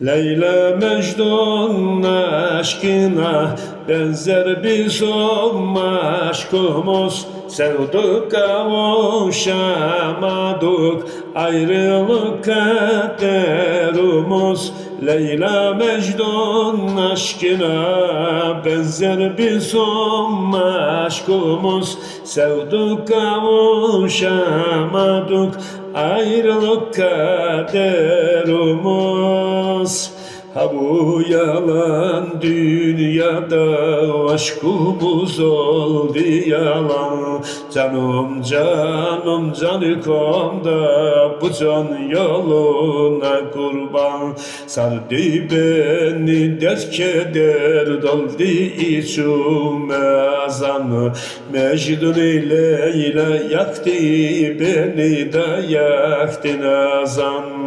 Leyla Mecnun aşkına benzer biz olma aşkımız Sevdik kavuşamadık ayrılık kaderimiz Leyla Mecnun aşkına benzer biz olma aşkımız Sevdik kavuşamadık ayrılık kaderimiz Ha bu yalan dünyada aşkımız oldu yalan Canım canım canıkomda bu can yoluna kurban. Sardı beni dert keder doldu içime azan Mecnun ile ile yaktı beni de yaktı nazan.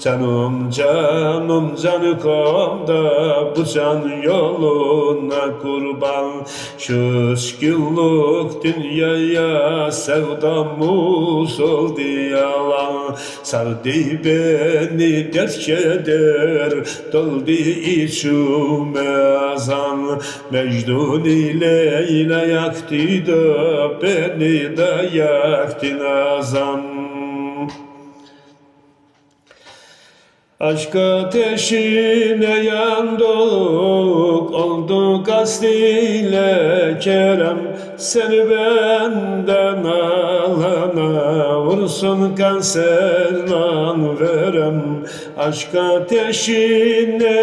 Canım canım canıkomda bu can yoluna kurban. Şu şükürlük dünyaya sevdamız oldu yalan. Sardı beni dert keder doldu içime azan. Mecnun ile ile yaktı da beni de yaktı nazan Aşk ateşine yandık, olduk asliyle kerem. Seni benden alana, vursun kanser lan verem. Aşk ateşine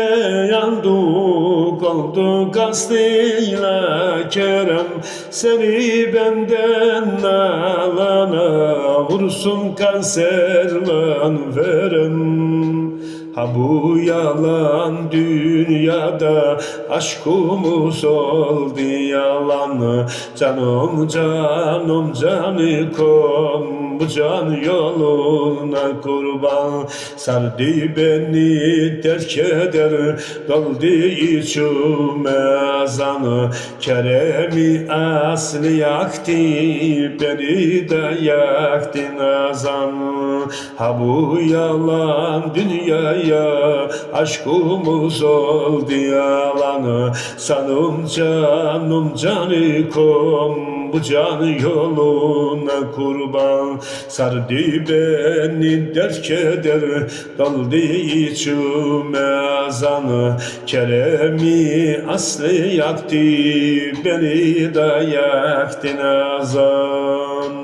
yandık, olduk asliyle kerem. Seni benden alana, vursun kanser lan verem Ha bu yalan dünyada aşkımız oldu yalan. Canım canım canıkom bu can yoluna kurban. Sardı beni terk eder doldu içime azanı Keremi aslı yaktı beni de yaktı nazan. Ha bu yalan dünyaya aşkımız oldu yalanı Sanım canım canıkom bu can yoluna kurban. Sardı beni dert keder daldı içime azanı. Keremi aslı yaktı beni de yaktı nazan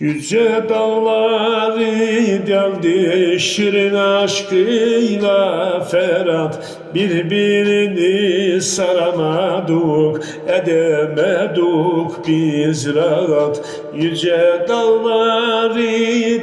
Yüce dağları deldi şirin aşkıyla Ferhat. Birbirini saramadık edemedik biz rahat. Yüce dağları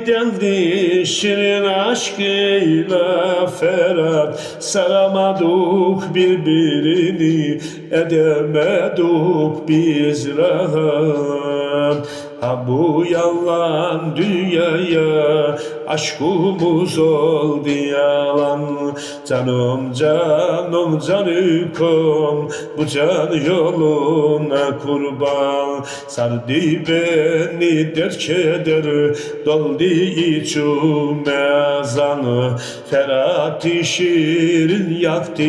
deldi şirin aşkıyla Ferhat. Saramadık birbirini edemedik biz rahat Ha bu yalan dünyaya aşkımız oldu yalan Canım canım canıkom bu can yoluna kurban. Sardı beni dert keder doldu içime azanı. Ferhat şirin yaktı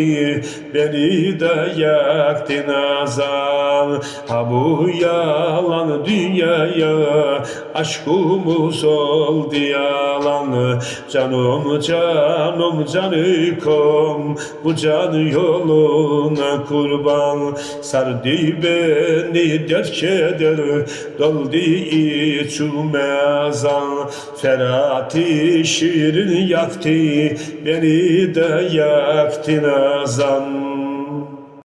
beni de yaktı nazan. Ha bu yalan dünyaya aşkımız oldu yalan Canım canım canıkom bu can yoluna kurban. Sardı beni dert keder doldu içime azan Ferhat şirin yaktı beni de yaktı nazan